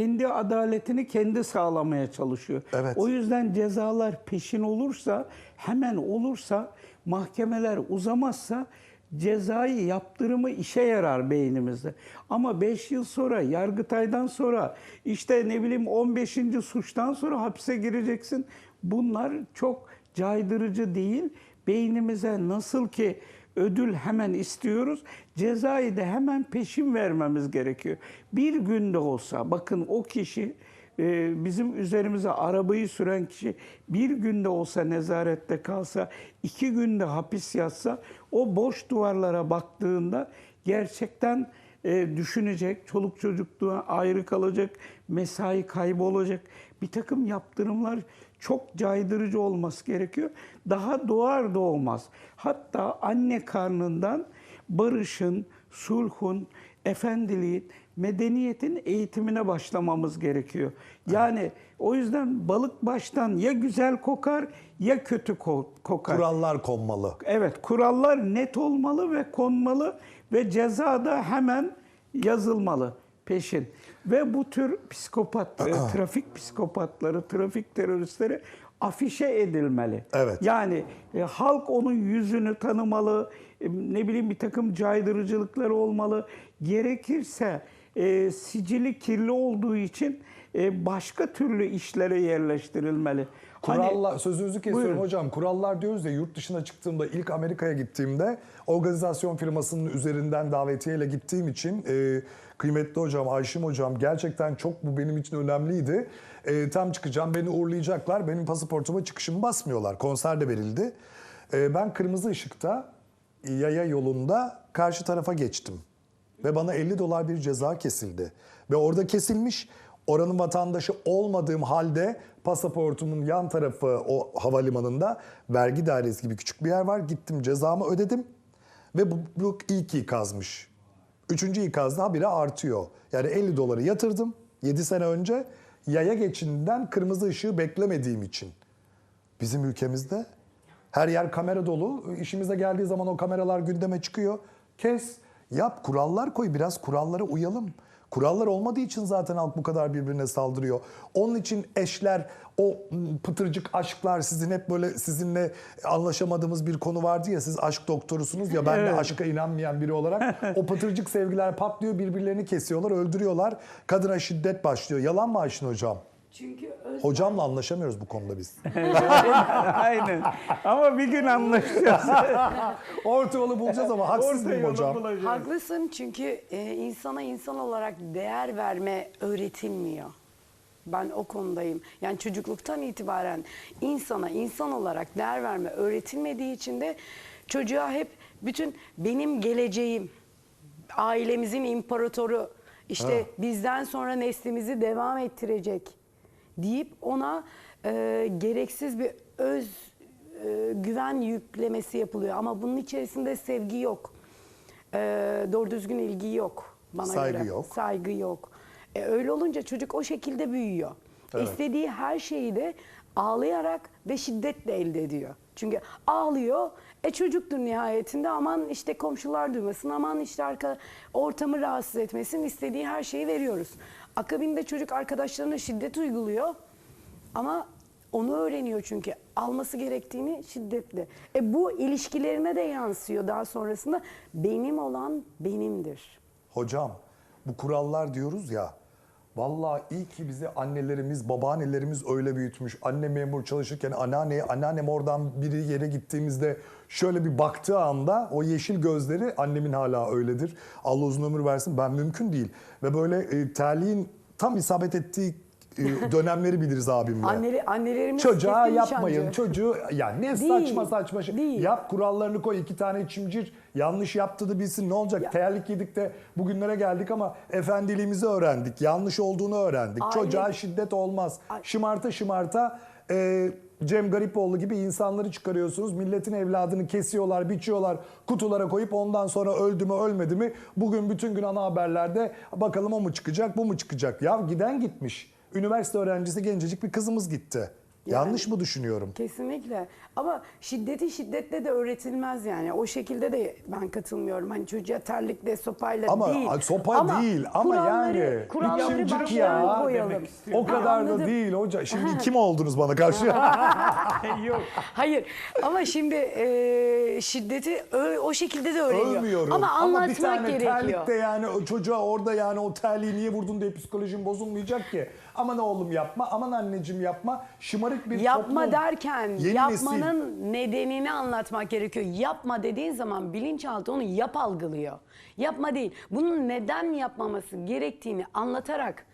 kendi adaletini kendi sağlamaya çalışıyor. Evet. O yüzden cezalar peşin olursa, hemen olursa, mahkemeler uzamazsa cezayı yaptırımı işe yarar beynimizde. Ama 5 yıl sonra, Yargıtay'dan sonra, işte ne bileyim 15. suçtan sonra hapse gireceksin. Bunlar çok caydırıcı değil. Beynimize nasıl ki ödül hemen istiyoruz, cezayı da hemen peşin vermemiz gerekiyor. Bir günde olsa, bakın o kişi e, bizim üzerimize arabayı süren kişi bir günde olsa nezarette kalsa, iki günde hapis yatsa, o boş duvarlara baktığında gerçekten e, düşünecek, çoluk çocukluğa ayrı kalacak, mesai kaybolacak. Bir takım yaptırımlar çok caydırıcı olması gerekiyor. Daha doğar doğmaz. Hatta anne karnından barışın, sulhun, efendiliğin, medeniyetin eğitimine başlamamız gerekiyor. Yani o yüzden balık baştan ya güzel kokar ya kötü ko- kokar. Kurallar konmalı. Evet, kurallar net olmalı ve konmalı ve ceza da hemen yazılmalı peşin. Ve bu tür psikopat, trafik psikopatları, trafik teröristleri afişe edilmeli. Evet. Yani e, halk onun yüzünü tanımalı, e, ne bileyim bir takım caydırıcılıkları olmalı. Gerekirse e, sicili kirli olduğu için e, başka türlü işlere yerleştirilmeli. Hani- Kurallar, sözünüzü kesiyorum Buyurun. hocam. Kurallar diyoruz ya yurt dışına çıktığımda ilk Amerika'ya gittiğimde organizasyon firmasının üzerinden davetiyeyle gittiğim için e, kıymetli hocam Ayşim hocam gerçekten çok bu benim için önemliydi. E, tam çıkacağım beni uğurlayacaklar. Benim pasaportuma çıkışımı basmıyorlar. Konser de verildi. E, ben kırmızı ışıkta yaya yolunda karşı tarafa geçtim. Ve bana 50 dolar bir ceza kesildi. Ve orada kesilmiş oranın vatandaşı olmadığım halde pasaportumun yan tarafı o havalimanında vergi dairesi gibi küçük bir yer var. Gittim cezamı ödedim ve bu, bu ilk ikazmış. Üçüncü ikazda habire artıyor. Yani 50 doları yatırdım 7 sene önce yaya geçinden kırmızı ışığı beklemediğim için. Bizim ülkemizde her yer kamera dolu. İşimize geldiği zaman o kameralar gündeme çıkıyor. Kes, yap, kurallar koy. Biraz kurallara uyalım. Kurallar olmadığı için zaten halk bu kadar birbirine saldırıyor. Onun için eşler, o pıtırcık aşklar sizin hep böyle sizinle anlaşamadığımız bir konu vardı ya siz aşk doktorusunuz ya ben de aşka inanmayan biri olarak o pıtırcık sevgiler patlıyor birbirlerini kesiyorlar öldürüyorlar kadına şiddet başlıyor yalan mı Ayşin hocam? Çünkü öz Hocamla anlaşamıyoruz bu konuda biz. Aynen. Ama bir gün anlaşacağız. Orta yolu bulacağız ama haksız mıyım hocam? bulacağız. haklısın çünkü e, insana insan olarak değer verme öğretilmiyor. Ben o konudayım. Yani çocukluktan itibaren insana insan olarak değer verme öğretilmediği için de çocuğa hep bütün benim geleceğim, ailemizin imparatoru, işte bizden sonra neslimizi devam ettirecek deyip ona e, gereksiz bir öz e, güven yüklemesi yapılıyor. Ama bunun içerisinde sevgi yok. E, doğru düzgün ilgi yok bana Saygı göre. yok. Saygı yok. E, öyle olunca çocuk o şekilde büyüyor. Evet. İstediği her şeyi de ağlayarak ve şiddetle elde ediyor. Çünkü ağlıyor, e çocuktur nihayetinde aman işte komşular duymasın, aman işte arka ortamı rahatsız etmesin, istediği her şeyi veriyoruz. Akabinde çocuk arkadaşlarına şiddet uyguluyor ama onu öğreniyor çünkü alması gerektiğini şiddetle. E bu ilişkilerine de yansıyor daha sonrasında. Benim olan benimdir. Hocam bu kurallar diyoruz ya. Vallahi iyi ki bizi annelerimiz, babaannelerimiz öyle büyütmüş. Anne memur çalışırken anneanne, anneannem oradan biri yere gittiğimizde şöyle bir baktığı anda o yeşil gözleri annemin hala öyledir. Allah uzun ömür versin ben mümkün değil. Ve böyle e, terliğin tam isabet ettiği e, dönemleri biliriz abimle. Anneleri, annelerimiz Çocuğa keskin yapmayın. nişancı. Çocuğu ya ne Değil, saçma saçma şey. değil. Yap kurallarını koy. iki tane çimcir yanlış yaptı da bilsin ne olacak? Ya- Terlik yedik de bugünlere geldik ama efendiliğimizi öğrendik. Yanlış olduğunu öğrendik. Aile- Çocuğa şiddet olmaz. Ay- Şımarta şımarta e, Cem Garipoğlu gibi insanları çıkarıyorsunuz. Milletin evladını kesiyorlar, biçiyorlar, kutulara koyup ondan sonra öldü mü ölmedi mi? Bugün bütün gün ana haberlerde bakalım o mu çıkacak, bu mu çıkacak? Ya giden gitmiş. Üniversite öğrencisi gencecik bir kızımız gitti. Yanlış mı düşünüyorum? Kesinlikle. Ama şiddeti şiddetle de öğretilmez yani. O şekilde de ben katılmıyorum. Hani çocuğa terlikle, sopayla Ama değil. sopa değil ama yani kuralları baştan ya koyalım. O kadar da Anladım. değil hoca. Şimdi kim oldunuz bana karşı? Yok. Hayır ama şimdi e, şiddeti o şekilde de öğreniyor. Övmüyorum. Ama bir anlatmak tane gerekiyor. terlikte yani o çocuğa orada yani o terliği niye vurdun diye psikolojin bozulmayacak ki. Aman oğlum yapma, aman anneciğim yapma. Şımarık bir Yapma toplum. derken Yeni yapmanın nedenini anlatmak gerekiyor. Yapma dediğin zaman bilinçaltı onu yap algılıyor. Yapma değil. Bunun neden yapmaması gerektiğini anlatarak